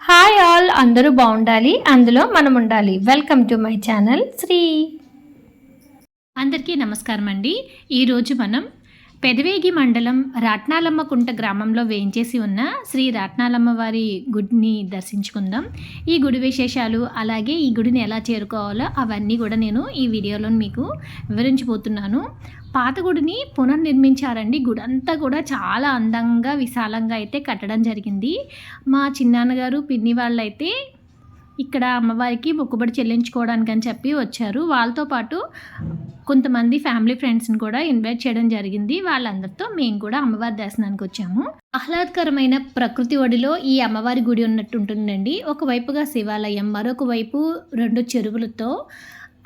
Hi all అందరూ బాగుండాలి అందులో మనం ఉండాలి welcome to my channel Sri. అందరికీ నమస్కారం అండి ఈరోజు మనం పెదవేగి మండలం రాట్నాలమ్మ కుంట గ్రామంలో వేయించేసి ఉన్న శ్రీ రాట్నాలమ్మ వారి గుడిని దర్శించుకుందాం. ఈ గుడి విశేషాలు అలాగే ఈ గుడిని ఎలా చేరుకోవాలో అవన్నీ కూడా నేను ఈ వీడియోలో మీకు వివరించిపోతున్నాను పాత గుడిని పునర్నిర్మించారండి. గుడి అంతా కూడా చాలా అందంగా విశాలంగా అయితే కట్టడం జరిగింది. మా చిన్నాన్నగారు పిన్ని వాళ్ళైతే ఇక్కడ అమ్మవారికి మొక్కుబడి చెల్లించుకోవడానికి అని చెప్పి వచ్చారు. వాళ్ళతో పాటు కొంతమంది ఫ్యామిలీ ఫ్రెండ్స్ని కూడా ఇన్వైట్ చేయడం జరిగింది. వాళ్ళందరితో మేము కూడా అమ్మవారి దర్శనానికి వచ్చాము. ఆహ్లాదకరమైన ప్రకృతి ఒడిలో ఈ అమ్మవారి గుడి ఉన్నట్టు ఉంటుందండి ఒకవైపుగా శివాలయం మరొక వైపు రెండు చెరువులతో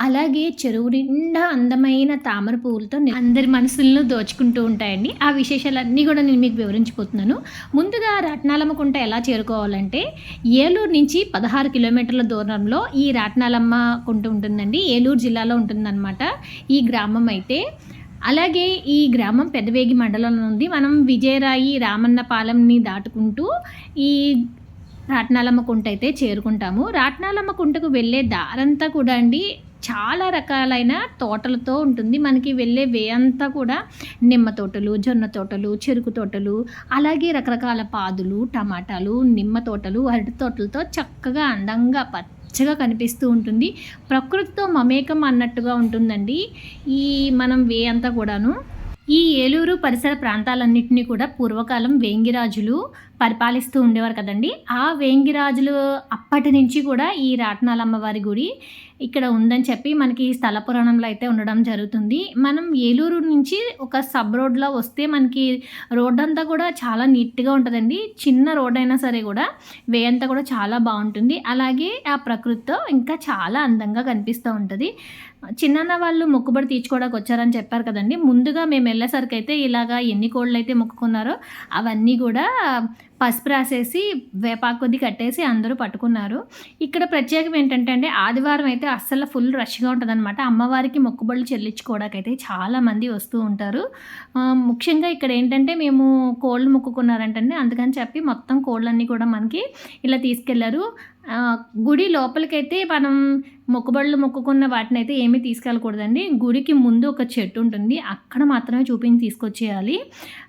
అలాగే చెరువు నిండా అందమైన తామర పువ్వులతో అందరి మనసులను దోచుకుంటూ ఉంటాయండి. ఆ విశేషాలన్నీ కూడా నేను మీకు వివరించిపోతున్నాను ముందుగా రాట్నాలమ్మకుంట ఎలా చేరుకోవాలంటే ఏలూరు నుంచి పదహారు కిలోమీటర్ల దూరంలో ఈ రాట్నాలమ్మ కుంట ఉంటుందండి. ఏలూరు జిల్లాలో ఉంటుందన్నమాట. ఈ గ్రామం అయితే. అలాగే ఈ గ్రామం పెదవేగి మండలంలో ఉంది మనం విజయరాయి రామన్నపాలెంని దాటుకుంటూ ఈ రాట్నాలమ్మ కుంట అయితే చేరుకుంటాము. రాట్నాలమ్మ కుంటకు వెళ్ళే దారంతా కూడా అండి చాలా రకాలైన తోటలతో ఉంటుంది. మనకి వెళ్ళే వే అంతా కూడా నిమ్మ తోటలు జొన్న తోటలు చెరుకు తోటలు అలాగే రకరకాల పాదులు టమాటాలు నిమ్మ తోటలు అరటి తోటలతో చక్కగా అందంగా పచ్చగా కనిపిస్తూ ఉంటుంది. ప్రకృతితో మమేకం అన్నట్టుగా ఉంటుందండి ఈ మనం వే అంతా కూడాను. ఈ ఏలూరు పరిసర ప్రాంతాలన్నింటినీ కూడా పూర్వకాలం వేంగిరాజులు పరిపాలిస్తూ ఉండేవారు కదండి. ఆ వేంగిరాజులు అప్పటి నుంచి కూడా ఈ రాట్నాలమ్మ వారి గుడి ఇక్కడ ఉందని చెప్పి మనకి స్థల పురాణంలో అయితే ఉండడం జరుగుతుంది. మనం ఏలూరు నుంచి ఒక సబ్ రోడ్లో వస్తే మనకి రోడ్ అంతా కూడా చాలా నీట్గా ఉంటుందండి. చిన్న రోడ్ అయినా సరే కూడా వే అంతా కూడా చాలా బాగుంటుంది. అలాగే ఆ ప్రకృతితో ఇంకా చాలా అందంగా కనిపిస్తూ ఉంటుంది. చిన్నన్న వాళ్ళు మొక్కుబడి తీర్చుకోవడానికి వచ్చారని చెప్పారు కదండి. ముందుగా మేము వెళ్ళేసరికి అయితే ఇలాగా ఎన్ని కోళ్ళు అయితే మొక్కుకున్నారో అవన్నీ కూడా పసుపు రాసేసి వేపాకు కొద్ది కట్టేసి అందరూ పట్టుకున్నారు. ఇక్కడ ప్రత్యేకం ఏంటంటే అండి ఆదివారం అయితే అస్సలు ఫుల్ రష్గా ఉంటుందన్నమాట. అమ్మవారికి మొక్కుబడులు చెల్లించుకోవడానికి అయితే చాలామంది వస్తూ ఉంటారు. ముఖ్యంగా ఇక్కడ ఏంటంటే మేము కోళ్ళు మొక్కుకున్నారంటే అందుకని చెప్పి మొత్తం కోళ్ళన్నీ కూడా మనకి ఇలా తీసుకెళ్ళారు. గుడి లోపలికైతే మనం మొక్కుబడులు మొక్కుకున్న వాటిని అయితే ఏమీ తీసుకెళ్ళకూడదండి. గుడికి ముందు ఒక చెట్టు ఉంటుంది. అక్కడ మాత్రమే చూపించి తీసుకొచ్చేయాలి.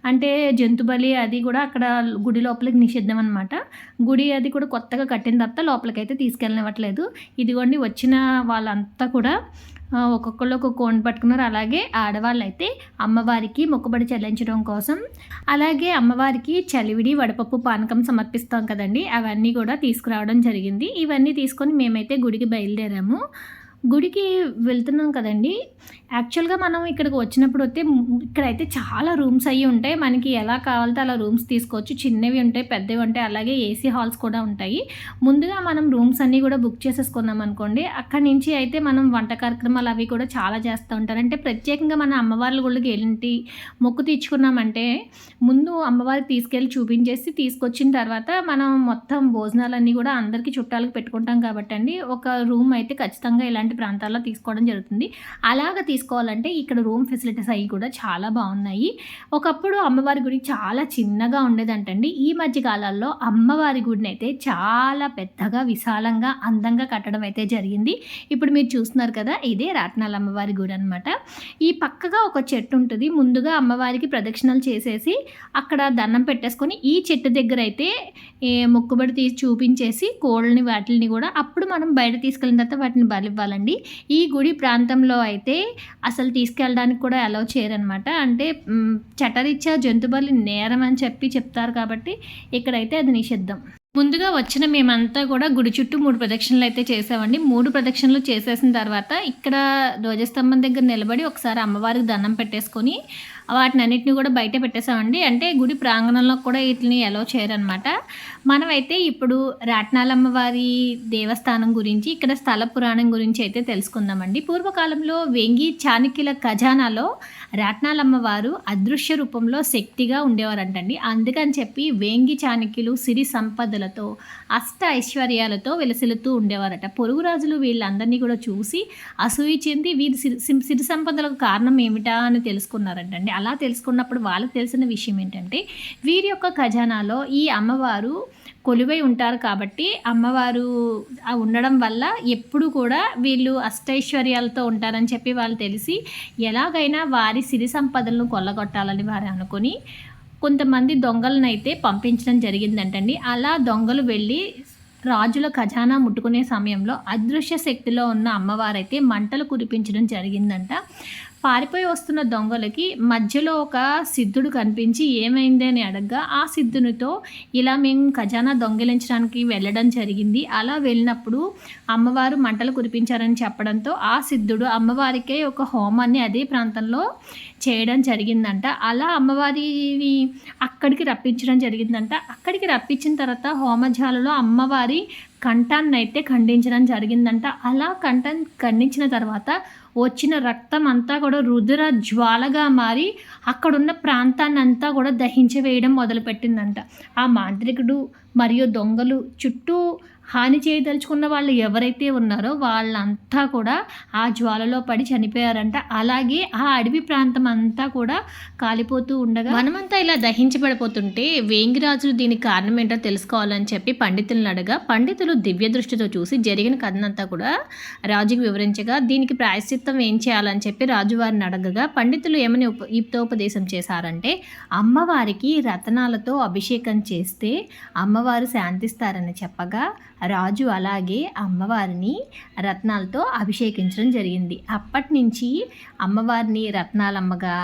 అంటే జంతు బలి అది కూడా అక్కడ గుడి లోపలికి నిషిద్ధం అనమాట గుడి అది కూడా కొత్తగా కట్టిన తర్వాత లోపలికైతే తీసుకెళ్ళనివ్వట్లేదు. ఇదిగోండి వచ్చిన వాళ్ళంతా కూడా ఒక్కొక్కళ్ళు ఒక కోణ పట్టుకున్నారు. అలాగే ఆడవాళ్ళు అయితే అమ్మవారికి మొక్కుబడి చెల్లించడం కోసం అలాగే అమ్మవారికి చలివిడి వడపప్పు పానకం సమర్పిస్తాం కదండి. అవన్నీ కూడా తీసుకురావడం జరిగింది. ఇవన్నీ తీసుకొని మేమైతే గుడికి బయలుదేరాము. గుడికి వెళ్తున్నాం కదండి. యాక్చువల్గా మనం ఇక్కడికి వచ్చినప్పుడు వస్తే ఇక్కడైతే చాలా రూమ్స్ అయ్యి ఉంటాయి. మనకి ఎలా కావాలితే అలా రూమ్స్ తీసుకోవచ్చు. చిన్నవి ఉంటాయి పెద్దవి ఉంటాయి. అలాగే ఏసీ హాల్స్ కూడా ఉంటాయి. ముందుగా మనం రూమ్స్ అన్నీ కూడా బుక్ చేసేసుకున్నాం అనుకోండి. అక్కడి నుంచి అయితే మనం వంట కార్యక్రమాలు అవి కూడా చాలా చేస్తూ ఉంటారు. అంటే ప్రత్యేకంగా మన అమ్మవార్ల గుళ్ళకి ఏంటి మొక్కు తీర్చుకున్నామంటే ముందు అమ్మవారికి తీసుకెళ్ళి చూపించేసి తీసుకొచ్చిన తర్వాత మనం మొత్తం భోజనాలన్నీ కూడా అందరికీ చుట్టాలకు పెట్టుకుంటాం కాబట్టి అండి ఒక రూమ్ అయితే ఖచ్చితంగా ఇలాంటి ప్రాంతాల్లో తీసుకోవడం జరుగుతుంది. అలాగ తీసుకోవాలంటే ఇక్కడ రూమ్ ఫెసిలిటీస్ అవి కూడా చాలా బాగున్నాయి. ఒకప్పుడు అమ్మవారి గుడి చాలా చిన్నగా ఉండేదంటండి. ఈ మధ్య కాలాల్లో అమ్మవారి గుడిని అయితే చాలా పెద్దగా విశాలంగా అందంగా కట్టడం అయితే జరిగింది. ఇప్పుడు మీరు చూస్తున్నారు కదా ఇదే రాట్నాల అమ్మవారి గుడి అనమాట ఈ పక్కగా ఒక చెట్టు ఉంటుంది. ముందుగా అమ్మవారికి ప్రదక్షిణలు చేసేసి అక్కడ దండం పెట్టేసుకొని ఈ చెట్టు దగ్గర అయితే మొక్కుబడి తీసి చూపించేసి కోళ్ళని వాటిని కూడా అప్పుడు మనం బయట తీసుకెళ్ళిన తర్వాత వాటిని బలివ్వాలండి ఈ గుడి ప్రాంతంలో అయితే అసలు తీసుకెళ్ళడానికి కూడా అలౌ చేయరనమాట. అంటే చట్టరీత్యా జంతుబలి నేరం అని చెప్పి చెప్తారు కాబట్టి ఇక్కడైతే అది నిషిద్ధం. ముందుగా వచ్చిన మేమంతా కూడా గుడి చుట్టూ మూడు ప్రదక్షిణలు అయితే చేసామండి. మూడు ప్రదక్షిణలు చేసేసిన తర్వాత ఇక్కడ ధ్వజస్తంభం దగ్గర నిలబడి ఒకసారి అమ్మవారికి దండం పెట్టేసుకొని వాటిని అన్నిటిని కూడా బయట పెట్టేసామండి. అంటే గుడి ప్రాంగణంలో కూడా వీటిని ఎలా చేయరనమాట. మనమైతే ఇప్పుడు రాట్నాలమ్మ వారి దేవస్థానం గురించి ఇక్కడ స్థల పురాణం గురించి అయితే తెలుసుకుందామండి. పూర్వకాలంలో వెంగి చాణక్యుల ఖజానాలో రాట్నాలమ్మ వారు అదృశ్య రూపంలో శక్తిగా ఉండేవారంటండి. అందుకని చెప్పి వేంగి చాణక్యులు సిరి సంపదలతో అష్ట ఐశ్వర్యాలతో వెలసిల్లుతూ ఉండేవారట. పొరుగు రాజులు వీళ్ళందరినీ కూడా చూసి అసూయ చెంది వీరి సిరి సిరి- సిరి సంపదలకు కారణం ఏమిటా అని తెలుసుకున్నారంటండి. అలా తెలుసుకున్నప్పుడు వాళ్ళకు తెలిసిన విషయం ఏంటంటే వీరి యొక్క ఖజానాలో ఈ అమ్మవారు కొలువై ఉంటారు కాబట్టి అమ్మవారు ఉండడం వల్ల ఎప్పుడు కూడా వీళ్ళు అష్టైశ్వర్యాలతో ఉంటారని చెప్పి వాళ్ళు తెలిసి ఎలాగైనా వారి సిరి సంపదలను కొల్లగొట్టాలని వారు అనుకొని కొంతమంది దొంగలను అయితే పంపించడం జరిగిందంటండి. అలా దొంగలు వెళ్ళి రాజుల ఖజానా ముట్టుకునే సమయంలో అదృశ్య శక్తిలో ఉన్న అమ్మవారైతే మంటలు కురిపించడం జరిగిందంట. పారిపోయి వస్తున్న దొంగలకి మధ్యలో ఒక సిద్ధుడు కనిపించి ఏమైంది అని అడగగా ఆ సిద్ధునితో ఇలా మేము ఖజానా దొంగిలించడానికి వెళ్ళడం జరిగింది. అలా వెళ్ళినప్పుడు అమ్మవారు మంటలు కురిపించారని చెప్పడంతో ఆ సిద్ధుడు అమ్మవారికే ఒక హోమాన్ని అదే ప్రాంతంలో చేయడం జరిగిందంట. అలా అమ్మవారిని అక్కడికి రప్పించడం జరిగిందంట. అక్కడికి రప్పించిన తర్వాత హోమజాలలో అమ్మవారి కంఠాన్ని అయితే ఖండించడం జరిగిందంట. అలా కంఠం ఖండించిన తర్వాత వచ్చిన రక్తం అంతా కూడా రుద్ర జ్వాలగా మారి అక్కడున్న ప్రాంతాన్ని అంతా కూడా దహించి వేయడం మొదలుపెట్టిందంట. ఆ మాంత్రికుడు మరియు దొంగలు చుట్టూ హాని చేయదలుచుకున్న వాళ్ళు ఎవరైతే ఉన్నారో వాళ్ళంతా కూడా ఆ జ్వాలలో పడి చనిపోయారంట. అలాగే ఆ అడవి ప్రాంతం అంతా కూడా కాలిపోతూ ఉండగా మనమంతా ఇలా దహించబడిపోతుంటే వేంగిరాజులు దీనికి కారణం ఏంటో తెలుసుకోవాలని చెప్పి పండితులను అడగా పండితులు దివ్య దృష్టితో చూసి జరిగిన కథనంతా కూడా రాజుకి వివరించగా దీనికి ప్రాయశ్చిత్తం ఏం చేయాలని చెప్పి రాజువారిని అడగగా పండితులు ఏమని ఉప యుక్తోపదేశం చేశారంటే అమ్మవారికి రతనాలతో అభిషేకం చేస్తే అమ్మవారు శాంతిస్తారని చెప్పగా రాజు అలాగే అమ్మవారిని రత్నాలతో అభిషేకించడం జరిగింది. అప్పటి నుంచి అమ్మవారిని రత్నాలమ్మగా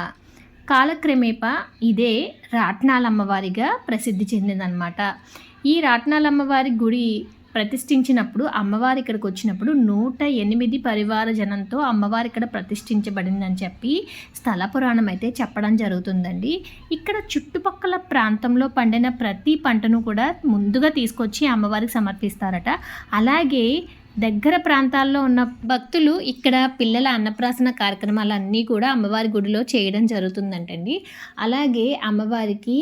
కాలక్రమేపా ఇదే రాట్నాలమ్మవారిగా ప్రసిద్ధి చెందిందనమాట ఈ రాట్నాలమ్మవారి గుడి ప్రతిష్ఠించినప్పుడు అమ్మవారి ఇక్కడికి వచ్చినప్పుడు నూట ఎనిమిది పరివార జనంతో అమ్మవారి ఇక్కడ ప్రతిష్ఠించబడిందని చెప్పి స్థల పురాణం అయితే చెప్పడం జరుగుతుందండి. ఇక్కడ చుట్టుపక్కల ప్రాంతంలో పండిన ప్రతి పంటను కూడా ముందుగా తీసుకొచ్చి అమ్మవారికి సమర్పిస్తారట. అలాగే దగ్గర ప్రాంతాల్లో ఉన్న భక్తులు ఇక్కడ పిల్లల అన్నప్రాసన కార్యక్రమాలన్నీ కూడా అమ్మవారి గుడిలో చేయడం జరుగుతుందంటండి. అలాగే అమ్మవారికి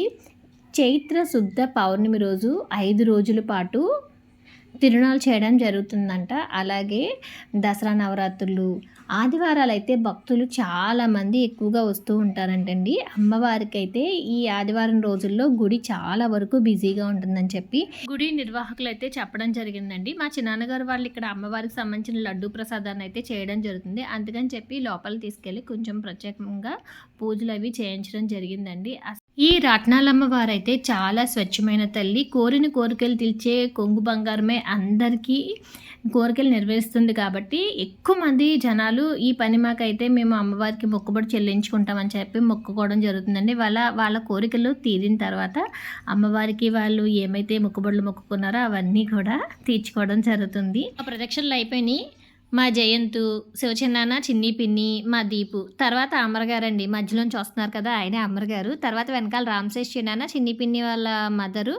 చైత్ర శుద్ధ పౌర్ణమి రోజు ఐదు రోజుల పాటు తిరునాళ్ళు చేయడం జరుగుతుందంట. అలాగే దసరా నవరాత్రులు ఆదివారాలు అయితే భక్తులు చాలామంది ఎక్కువగా వస్తూ ఉంటారంటండి. అమ్మవారికి అయితే ఈ ఆదివారం రోజుల్లో గుడి చాలా వరకు బిజీగా ఉంటుందని చెప్పి గుడి నిర్వాహకులు అయితే చెప్పడం జరిగిందండి. మా చిన్నాన్నగారు వాళ్ళు ఇక్కడ అమ్మవారికి సంబంధించిన లడ్డు ప్రసాదాన్ని అయితే చేయడం జరుగుతుంది. అందుకని చెప్పి లోపల తీసుకెళ్ళి కొంచెం ప్రత్యేకంగా పూజలు అవి చేయించడం జరిగిందండి. ఈ రాట్నాలమ్మ వారైతే చాలా స్వచ్ఛమైన తల్లి. కోరిన కోరికలు తీల్చే కొంగు బంగారమే అందరికీ కోరికలు నెరవేరుస్తుంది కాబట్టి ఎక్కువ మంది జనాలు ఈ పని మాకైతే మేము అమ్మవారికి మొక్కుబడి చెల్లించుకుంటామని చెప్పి మొక్కుకోవడం జరుగుతుందండి. వాళ్ళ వాళ్ళ కోరికలు తీరిన తర్వాత అమ్మవారికి వాళ్ళు ఏమైతే మొక్కుబడులు మొక్కుకున్నారో అవన్నీ కూడా తీర్చుకోవడం జరుగుతుంది. ఆ ప్రదక్షిణలు అయిపోయినాయి. మా జయంతు శివచిన్నాన్న చిన్ని పిన్ని మా దీపు తర్వాత అమరగారండి మధ్యలోంచి వస్తున్నారు కదా ఆయనే అమరగారు తర్వాత వెనకాల రామశేష్ చిన్నాన్న చిన్ని పిన్ని వాళ్ళ మదరు.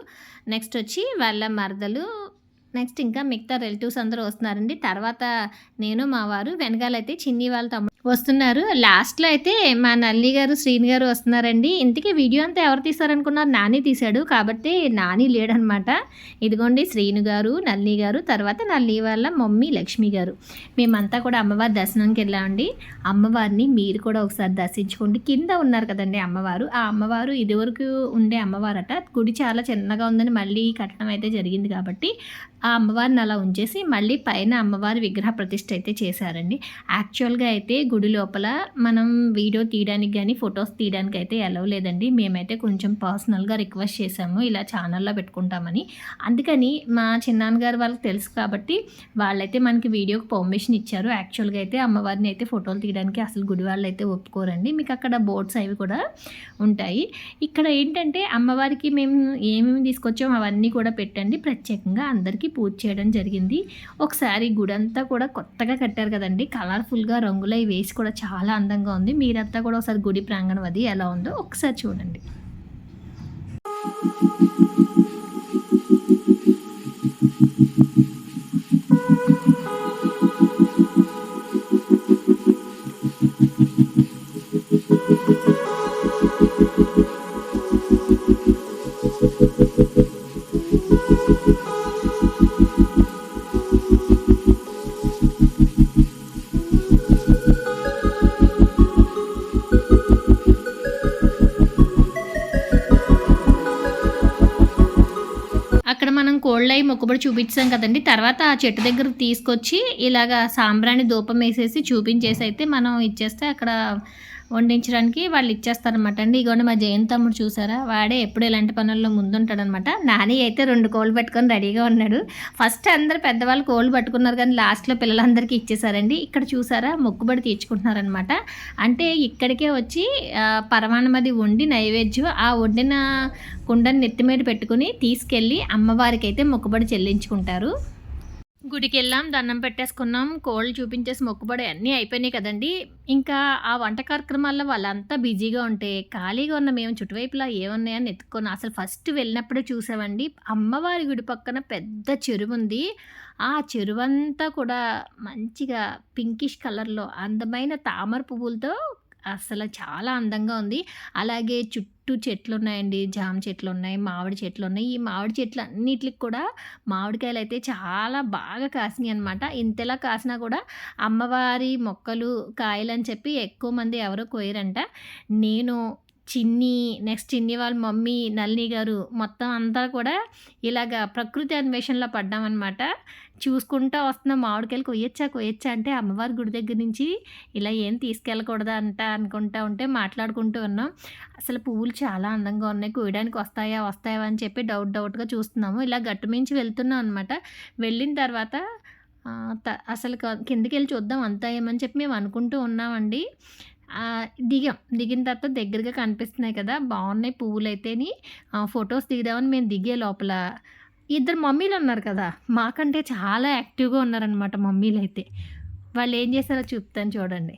నెక్స్ట్ వచ్చి వాళ్ళ మరదలు. నెక్స్ట్ ఇంకా మిగతా రిలేటివ్స్ అందరూ వస్తున్నారండి. తర్వాత నేను మా వారు వెనకాలైతే చిన్ని వాళ్ళ తమ్ముడు వస్తున్నారు. లాస్ట్లో అయితే మా నల్లి గారు శ్రీని గారు వస్తున్నారండి. ఇంతకీ వీడియో అంతా ఎవరు తీశారనుకున్నారు? నాని తీశాడు. కాబట్టి నాని లేడనమాట. ఇదిగోండి శ్రీను గారు నల్లి గారు తర్వాత నల్లి వాళ్ళ మమ్మీ లక్ష్మి గారు. మేమంతా కూడా అమ్మవారి దర్శనానికి వెళ్ళామండి. అమ్మవారిని మీరు కూడా ఒకసారి దర్శించుకోండి. కింద ఉన్నారు కదండి అమ్మవారు. ఆ అమ్మవారు ఇదివరకు ఉండే అమ్మవారట. గుడి చాలా చిన్నగా ఉందని మళ్ళీ కట్టడం అయితే జరిగింది కాబట్టి ఆ అమ్మవారిని అలా ఉంచేసి మళ్ళీ పైన అమ్మవారి విగ్రహ ప్రతిష్ఠ అయితే చేశారండి. యాక్చువల్గా అయితే గుడి లోపల మనం వీడియో తీయడానికి కానీ ఫొటోస్ తీయడానికి అయితే ఎలవ్ లేదండి. మేమైతే కొంచెం పర్సనల్గా రిక్వెస్ట్ చేసాము ఇలా ఛానల్లో పెట్టుకుంటామని. అందుకని మా చిన్నాన్నగారు వాళ్ళకి తెలుసు కాబట్టి వాళ్ళైతే మనకి వీడియోకి పర్మిషన్ ఇచ్చారు. యాక్చువల్గా అయితే అమ్మవారిని అయితే ఫోటోలు తీయడానికి అసలు గుడి వాళ్ళు అయితే ఒప్పుకోరండి. మీకు అక్కడ బోర్డ్స్ అవి కూడా ఉంటాయి. ఇక్కడ ఏంటంటే అమ్మవారికి మేము ఏమేమి తీసుకొచ్చామో అవన్నీ కూడా పెట్టండి. ప్రత్యేకంగా అందరికీ పూజ చేయడం జరిగింది. ఒకసారి గుడి అంతా కూడా కొత్తగా కట్టారు కదండి. కలర్ఫుల్గా రంగులు ఇవి ప్లేస్ కూడా చాలా అందంగా ఉంది. మీరంతా కూడా ఒకసారి గుడి ప్రాంగణం అది ఎలా ఉందో ఒకసారి చూడండి. మొక్కుబడి చూపించాం కదండి. తర్వాత ఆ చెట్టు దగ్గర తీసుకొచ్చి ఇలాగ సాంబ్రాణి ధూపం వేసేసి చూపించేసి అయితే మనం ఇచ్చేస్తే అక్కడ వండించడానికి వాళ్ళు ఇచ్చేస్తారనమాట అండి. ఇగోండి మా జైన్ తమ్ముడు చూసారా? వాడే ఎప్పుడు ఇలాంటి పనుల్లో ముందుంటాడనమాట నాని అయితే రెండు కోళ్ళు పట్టుకొని రెడీగా ఉన్నాడు. ఫస్ట్ అందరు పెద్దవాళ్ళు కోళ్ళు పట్టుకున్నారు కానీ లాస్ట్లో పిల్లలందరికీ ఇచ్చేసారండి. ఇక్కడ చూసారా? మొక్కుబడి తీర్చుకుంటున్నారనమాట అంటే ఇక్కడికే వచ్చి పరమాణమది పరమాన్నమది వండి నైవేద్యం ఆ వండిన కుండని నెత్తి మీద పెట్టుకుని తీసుకెళ్ళి అమ్మవారికి అయితే మొక్కుబడి చెల్లించుకుంటారు. గుడికి వెళ్ళాం దండం పెట్టేసుకున్నాం కోళ్ళు చూపించేసి మొక్కుబడి అన్నీ అయిపోయినాయి కదండి. ఇంకా ఆ వంట కార్యక్రమాల్లో వాళ్ళంతా బిజీగా ఉంటే ఖాళీగా ఉన్న మేము చుట్టువైపులా ఏమున్నాయని ఎత్తుకొని అసలు ఫస్ట్ వెళ్ళినప్పుడే చూసామండి. అమ్మవారి గుడి పక్కన పెద్ద చెరువు ఉంది. ఆ చెరువు అంతా కూడా మంచిగా పింకిష్ కలర్లో అందమైన తామర పువ్వులతో అసలు చాలా అందంగా ఉంది. అలాగే చుట్టూ చుట్టూ చెట్లు ఉన్నాయండి జామ చెట్లు ఉన్నాయి మామిడి చెట్లు ఉన్నాయి ఈ మామిడి చెట్లు అన్నిటికి కూడా మామిడికాయలు అయితే చాలా బాగా కాసినాయి అనమాట ఇంతలా కాసినా కూడా అమ్మవారి మొక్కలు కాయలు అని చెప్పి ఎక్కువ మంది ఎవరో కోయరంట. నేను చిన్ని నెక్స్ట్ చిన్ని వాళ్ళ మమ్మీ నళిని గారు మొత్తం అంతా కూడా ఇలాగ ప్రకృతి అన్వేషణలో పడ్డామన్నమాట. చూసుకుంటా వస్తున్న మామిడికాయలు కొయ్యొచ్చా కొయ్యొచ్చా అంటే అమ్మవారి గుడి దగ్గర నుంచి ఇలా ఏం తీసుకెళ్ళకూడదా అంట అనుకుంటా ఉంటే మాట్లాడుకుంటూ ఉన్నాం. అసలు పువ్వులు చాలా అందంగా ఉన్నాయి కోయడానికి వస్తాయా వస్తాయా అని చెప్పి డౌట్ డౌట్గా చూస్తున్నాము. ఇలా గట్టు మించి వెళ్తున్నాం అనమాట వెళ్ళిన తర్వాత అసలు కిందకి వెళ్ళి చూద్దాం అంతా ఏమని చెప్పి మేము అనుకుంటూ ఉన్నామండి. దిగాం. దిగిన తర్వాత దగ్గరగా కనిపిస్తున్నాయి కదా బాగున్నాయి పువ్వులు అయితేని ఫొటోస్ దిగుదామని మేము దిగే లోపల ఇద్దరు మమ్మీలు ఉన్నారు కదా మాకంటే చాలా యాక్టివ్గా ఉన్నారనమాట మమ్మీలు అయితే వాళ్ళు ఏం చేశారో చూపుతాను చూడండి.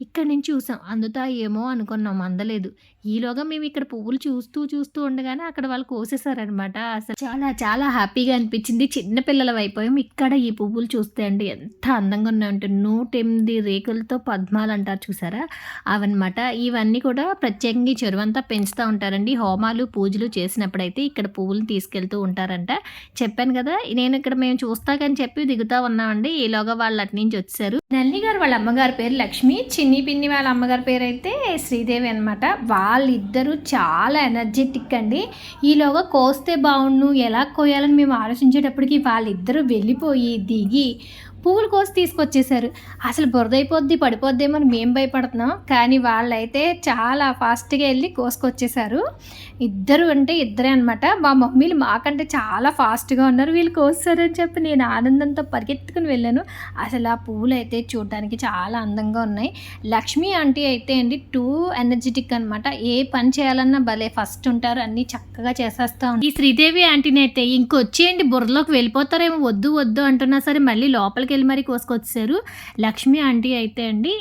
ఇక్కడ నుంచి చూసాం. అందుతా ఏమో అనుకున్నాం. అందలేదు. ఈలోగా మేము ఇక్కడ పువ్వులు చూస్తూ చూస్తూ ఉండగానే అక్కడ వాళ్ళు కోసేసారనమాట అసలు చాలా చాలా హ్యాపీగా అనిపించింది. చిన్నపిల్లల అయిపోయాం. ఇక్కడ ఈ పువ్వులు చూస్తే అండి ఎంత అందంగా ఉన్నాయంటే నూట ఎనిమిది రేకులతో పద్మాలు అంటారు చూసారా? అవన్నమాట. ఇవన్నీ కూడా ప్రత్యేకంగా చెరువంతా పెంచుతూ ఉంటారండి. హోమాలు పూజలు చేసినప్పుడైతే ఇక్కడ పువ్వులు తీసుకెళ్తూ ఉంటారంట. చెప్పాను కదా నేను ఇక్కడ మేము చూస్తాకని చెప్పి దిగుతా ఉన్నామండి. ఈలోగా వాళ్ళు అటు నుంచి వచ్చారు. నల్లి గారు వాళ్ళ అమ్మగారి పేరు లక్ష్మి. చిన్న పిన్ని వాళ్ళ అమ్మగారి పేరు అయితే శ్రీదేవి అనమాట వాళ్ళిద్దరూ చాలా ఎనర్జెటిక్ అండి. ఈలోగా కోస్తే బాగుండు ఎలా కోయాలని మేము ఆలోచించేటప్పటికి వాళ్ళిద్దరూ వెళ్ళిపోయి దిగి పువ్వులు కోసి తీసుకొచ్చేసారు అసలు బురదైపోద్ది పడిపోద్దేమో మేము భయపడుతున్నాం. కానీ వాళ్ళైతే చాలా ఫాస్ట్గా వెళ్ళి కోసుకొచ్చేసారు ఇద్దరు అంటే ఇద్దరే అనమాట మా మమ్మీలు మాకంటే చాలా ఫాస్ట్గా ఉన్నారు. వీళ్ళు కోస్తారని చెప్పి నేను ఆనందంతో పరిగెత్తుకుని వెళ్ళాను. అసలు ఆ పువ్వులు అయితే చూడడానికి చాలా అందంగా ఉన్నాయి. లక్ష్మి ఆంటీ అయితే అండి టూ ఎనర్జెటిక్ అనమాట ఏ పని చేయాలన్నా భలే ఫస్ట్ ఉంటారు. అన్నీ చక్కగా చేసేస్తా ఉంటారు ఈ శ్రీదేవి ఆంటీని అయితే ఇంకొచ్చేయండి బుర్రలోకి వెళ్ళిపోతారేమో వద్దు వద్దు అంటున్నా సరే మళ్ళీ లోపలికి వెళ్ళి మరీ కోసుకొచ్చారు లక్ష్మి ఆంటీ అయితే అండి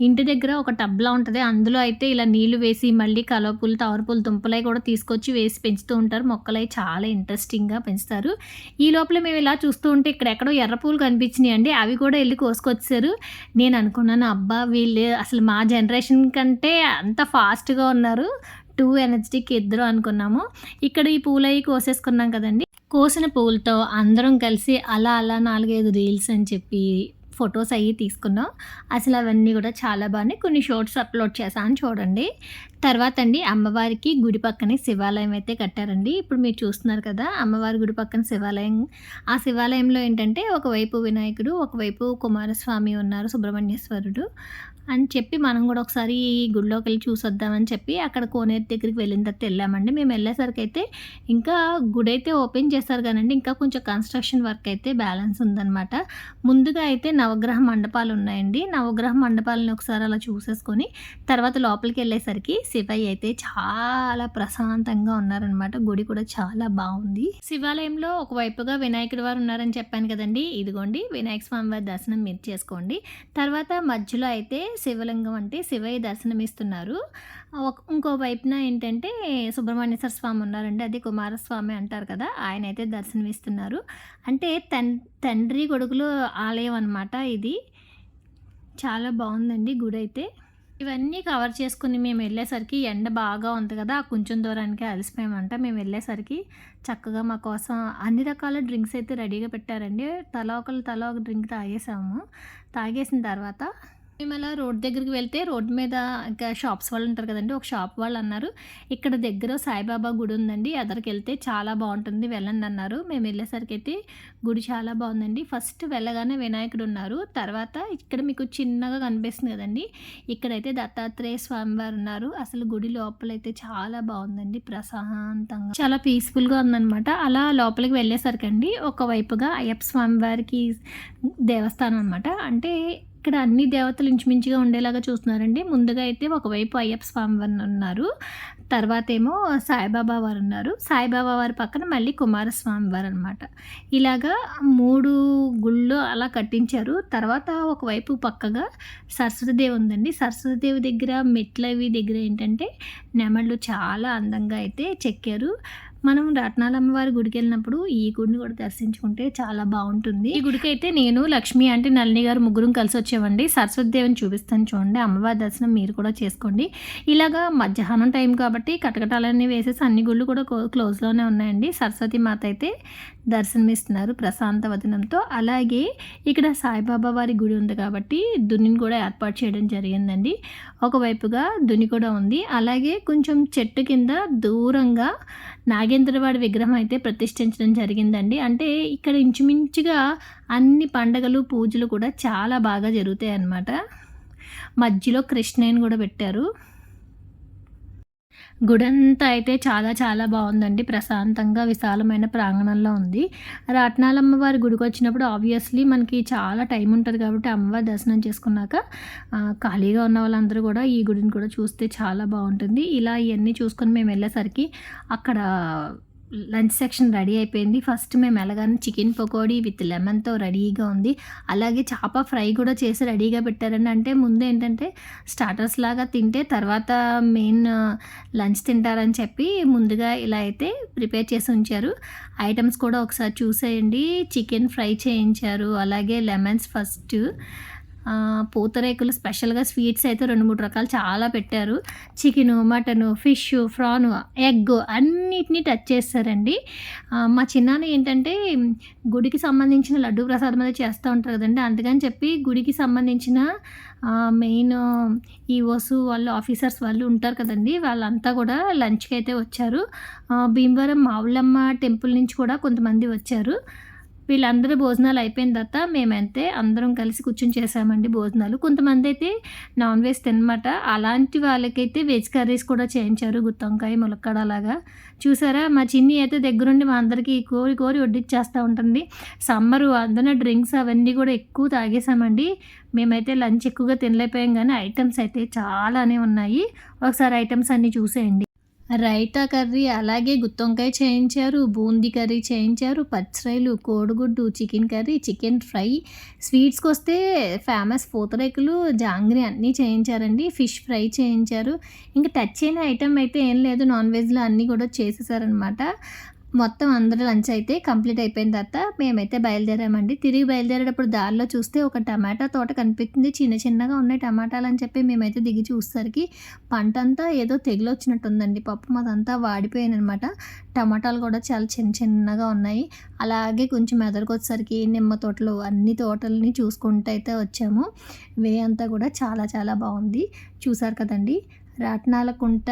ఇంటి దగ్గర ఒక టబ్లా ఉంటుంది. అందులో అయితే ఇలా నీళ్ళు వేసి మళ్ళీ కలవపూలు తవరపూలు దుంపలై కూడా తీసుకొచ్చి వేసి పెంచుతూ ఉంటారు. మొక్కలై చాలా ఇంట్రెస్టింగ్గా పెంచుతారు. ఈ లోపల మేము ఇలా చూస్తూ ఉంటే ఇక్కడ ఎక్కడో కనిపించినాయి అండి. అవి కూడా వెళ్ళి కోసుకొచ్చారు నేను అనుకున్నాను అబ్బా వీళ్ళు అసలు మా జనరేషన్ కంటే అంత ఫాస్ట్గా ఉన్నారు. టూ ఎనర్జెటిక్ ఇద్దరు అనుకున్నాము. ఇక్కడ ఈ పూలు అవి కోసేసుకున్నాం కదండి. కోసిన పూలతో అందరం కలిసి అలా అలా నాలుగైదు రీల్స్ అని చెప్పి ఫొటోస్ అవి తీసుకున్నాం. అసలు అవన్నీ కూడా చాలా బాగున్నాయి. కొన్ని షార్ట్స్ అప్లోడ్ చేశాను చూడండి. తర్వాత అండి అమ్మవారికి గుడి పక్కనే శివాలయం అయితే కట్టారండి. ఇప్పుడు మీరు చూస్తున్నారు కదా అమ్మవారి గుడి పక్కన శివాలయం. ఆ శివాలయంలో ఏంటంటే ఒకవైపు వినాయకుడు ఒకవైపు కుమారస్వామి ఉన్నారు సుబ్రహ్మణ్యేశ్వరుడు. అని చెప్పి మనం కూడా ఒకసారి గుడిలోకి వెళ్ళి చూసొద్దామని చెప్పి అక్కడ కోనేరు దగ్గరికి వెళ్ళిన తర్వాత వెళ్ళామండి. మేము వెళ్ళేసరికి అయితే ఇంకా గుడి అయితే ఓపెన్ చేస్తారు కానండి. ఇంకా కొంచెం కన్స్ట్రక్షన్ వర్క్ అయితే బ్యాలెన్స్ ఉందన్నమాట. ముందుగా అయితే నవగ్రహ మండపాలు ఉన్నాయండి. నవగ్రహ మండపాలను ఒకసారి అలా చూసేసుకొని తర్వాత లోపలికి వెళ్ళేసరికి శివయ్య అయితే చాలా ప్రశాంతంగా ఉన్నారనమాట గుడి కూడా చాలా బాగుంది. శివాలయంలో ఒకవైపుగా వినాయకుడి వారు ఉన్నారని చెప్పాను కదండి. ఇదిగోండి వినాయక స్వామి వారి దర్శనం మీరు చేసుకోండి. తర్వాత మధ్యలో అయితే శివలింగం అంటే శివయ్య దర్శనమిస్తున్నారు. ఒక ఇంకో వైపున ఏంటంటే సుబ్రహ్మణ్యేశ్వర స్వామి ఉన్నారండి. అది కుమారస్వామి అంటారు కదా ఆయన అయితే దర్శనమిస్తున్నారు. అంటే తన్ తండ్రి కొడుకులు ఆలయం అనమాట ఇది. చాలా బాగుందండి గుడి అయితే. ఇవన్నీ కవర్ చేసుకుని మేము వెళ్ళేసరికి ఎండ బాగా ఉంది కదా ఆ కొంచెం దూరానికి అలసిపోయామంట. మేము వెళ్ళేసరికి చక్కగా మా కోసం అన్ని రకాల డ్రింక్స్ అయితే రెడీగా పెట్టారండి. తల ఒకళ్ళు తల ఒక డ్రింక్ తాగేసాము. తాగేసిన తర్వాత మేము అలా రోడ్ దగ్గరికి వెళ్తే రోడ్ మీద ఇంకా షాప్స్ వాళ్ళు ఉంటారు కదండి ఒక షాప్ వాళ్ళు అన్నారు ఇక్కడ దగ్గర సాయిబాబా గుడి ఉందండి ఎదరికి వెళ్తే చాలా బాగుంటుంది వెళ్ళండి అన్నారు. మేము వెళ్ళేసరికి అయితే గుడి చాలా బాగుందండి. ఫస్ట్ వెళ్ళగానే వినాయకుడు ఉన్నారు తర్వాత ఇక్కడ మీకు చిన్నగా కనిపిస్తుంది కదండి ఇక్కడైతే దత్తాత్రేయ స్వామివారు ఉన్నారు. అసలు గుడి లోపలైతే చాలా బాగుందండి ప్రశాంతంగా చాలా పీస్ఫుల్గా ఉందన్నమాట. అలా లోపలికి వెళ్ళేసరికి అండి ఒకవైపుగా అయ్యప్ప స్వామివారికి దేవస్థానం అనమాట అంటే ఇక్కడ అన్ని దేవతలు ఇంచుమించుగా ఉండేలాగా చూస్తున్నారండి. ముందుగా అయితే ఒకవైపు అయ్యప్ప స్వామి వారు ఉన్నారు. తర్వాత ఏమో సాయిబాబా వారు ఉన్నారు. సాయిబాబా వారి పక్కన మళ్ళీ కుమారస్వామి వారు అనమాట ఇలాగా మూడు గుళ్ళు అలా కట్టించారు. తర్వాత ఒకవైపు పక్కగా సరస్వతిదేవి ఉందండి. సరస్వతిదేవి దగ్గర మెట్లవి దగ్గర ఏంటంటే నెమళ్ళు చాలా అందంగా అయితే చెక్కారు. మనం రత్నాలమ్మ అమ్మవారి గుడికి వెళ్ళినప్పుడు ఈ గుడిని కూడా దర్శించుకుంటే చాలా బాగుంటుంది. ఈ గుడికి అయితే నేను లక్ష్మి అంటే నళిని గారు ముగ్గురం కలిసి వచ్చామండి సరస్వతి దేవిని చూపిస్తాను చూడండి. అమ్మవారి దర్శనం మీరు కూడా చేసుకోండి. ఇలాగా మధ్యాహ్నం టైం కాబట్టి కటకటాలన్నీ వేసేసి అన్ని గుళ్ళు కూడా క్లోజ్లోనే ఉన్నాయండి. సరస్వతి మాత అయితే దర్శనమిస్తున్నారు ప్రశాంత వదనంతో అలాగే ఇక్కడ సాయిబాబా వారి గుడి ఉంది కాబట్టి దున్నిని కూడా ఏర్పాటు చేయడం జరిగిందండి. ఒకవైపుగా దుని కూడా ఉంది. అలాగే కొంచెం చెట్టు కింద దూరంగా నాగేంద్రవాడి విగ్రహం అయితే ప్రతిష్ఠించడం జరిగిందండి. అంటే ఇక్కడ ఇంచుమించుగా అన్ని పండగలు పూజలు కూడా చాలా బాగా జరుగుతాయి అన్నమాట మధ్యలో కృష్ణయ్యని కూడా పెట్టారు. గుడంతా అయితే చాలా చాలా బాగుందండి. ప్రశాంతంగా విశాలమైన ప్రాంగణంలో ఉంది. రాట్నాలమ్మ వారి గుడికి వచ్చినప్పుడు ఆబ్వియస్లీ మనకి చాలా టైం ఉంటుంది కాబట్టి అమ్మవారి దర్శనం చేసుకున్నాక ఖాళీగా ఉన్న వాళ్ళందరూ కూడా ఈ గుడిని కూడా చూస్తే చాలా బాగుంటుంది. ఇలా ఇవన్నీ చూసుకొని మేము వెళ్ళేసరికి అక్కడ లంచ్ సెక్షన్ రెడీ అయిపోయింది. ఫస్ట్ మేము ఎలాగైనా చికెన్ పకోడీ విత్ లెమన్తో రెడీగా ఉంది. అలాగే చేప ఫ్రై కూడా చేసి రెడీగా పెట్టారని అంటే ముందు ఏంటంటే స్టార్టర్స్ లాగా తింటే తర్వాత మెయిన్ లంచ్ తింటారని చెప్పి ముందుగా ఇలా అయితే ప్రిపేర్ చేసి ఉంచారు. ఐటమ్స్ కూడా ఒకసారి చూసేయండి. చికెన్ ఫ్రై చేయించారు. అలాగే లెమన్స్ ఫస్ట్. పూతరేకులు స్పెషల్గా స్వీట్స్ అయితే రెండు మూడు రకాలు చాలా పెట్టారు. Chicken mutton fish prawn egg అన్నిటినీ టచ్ చేస్తారండి. మా చిన్నాన్న ఏంటంటే గుడికి సంబంధించిన లడ్డు ప్రసాదం అనేది చేస్తూ ఉంటారు కదండి. అందుకని చెప్పి గుడికి సంబంధించిన మెయిన్ ఈఓస్ వాళ్ళు ఆఫీసర్స్ వాళ్ళు ఉంటారు కదండి. వాళ్ళంతా కూడా లంచ్కి అయితే వచ్చారు భీమవరం మావులమ్మ టెంపుల్ నుంచి కూడా కొంతమంది వచ్చారు. వీళ్ళందరూ భోజనాలు అయిపోయిన తర్వాత మేమైతే అందరం కలిసి కూర్చొని చేసామండి భోజనాలు. కొంతమంది అయితే నాన్ వెజ్ తినమాట. అలాంటి వాళ్ళకైతే వెజ్ కర్రీస్ కూడా చేయించారు గుత్తొంకాయ ములక్కడ అలాగా. చూసారా? మా చిన్ని అయితే దగ్గరుండి మా అందరికీ కోరి కోరి వడ్డిచ్చేస్తూ ఉంటుంది. సమ్మరు అందున డ్రింక్స్ అవన్నీ కూడా ఎక్కువ తాగేసామండి. మేమైతే లంచ్ ఎక్కువగా తినలేకపోయాం కానీ ఐటమ్స్ అయితే చాలానే ఉన్నాయి. ఒకసారి ఐటమ్స్ అన్నీ చూసేయండి. రైతా కర్రీ అలాగే గుత్తొంకాయ చేయించారు బూందీ కర్రీ చేయించారు పచ్చిరాయలు కోడిగుడ్డు చికెన్ కర్రీ చికెన్ ఫ్రై. స్వీట్స్కి వస్తే ఫేమస్ పూతరేకులు జాంగ్రీ అన్నీ చేయించారండి. ఫిష్ ఫ్రై చేయించారు. ఇంకా టచ్ అయిన ఐటమ్ అయితే ఏం లేదు నాన్ వెజ్లో అన్నీ కూడా చేసేసారనమాట మొత్తం అందరూ లంచ్ అయితే కంప్లీట్ అయిపోయిన తర్వాత మేమైతే బయలుదేరామండి. తిరిగి బయలుదేరేటప్పుడు దారిలో చూస్తే ఒక టమాటా తోట కనిపించింది చిన్న చిన్నగా ఉన్నాయి టమాటాలు అని చెప్పి మేమైతే దిగి చూసేసరికి పంట అంతా ఏదో తెగులు వచ్చినట్టుందండి. పప్పు మాదంతా వాడిపోయానమాట టమాటాలు కూడా చాలా చిన్న చిన్నగా ఉన్నాయి. అలాగే కొంచెం ఎదరికి వచ్చేసరికి నిమ్మ తోటలు అన్ని తోటలని చూసుకుంటూ అయితే వచ్చాము. వే అంతా కూడా చాలా చాలా బాగుంది. చూసారు కదండి? రాట్నాలకుంట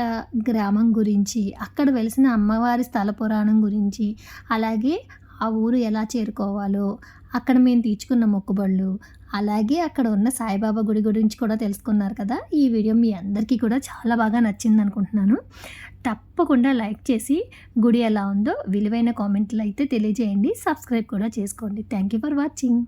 గ్రామం గురించి అక్కడ వెలిసిన అమ్మవారి స్థల పురాణం గురించి అలాగే ఆ ఊరు ఎలా చేరుకోవాలో అక్కడ మేము తీర్చుకున్న మొక్కుబళ్ళు అలాగే అక్కడ ఉన్న సాయిబాబా గుడి గురించి కూడా తెలుసుకున్నారు కదా. ఈ వీడియో మీ అందరికీ కూడా చాలా బాగా నచ్చింది అనుకుంటున్నాను. తప్పకుండా లైక్ చేసి గుడి ఎలా ఉందో విలువైన కామెంట్లు అయితే తెలియజేయండి. సబ్స్క్రైబ్ కూడా చేసుకోండి. Thank you for watching.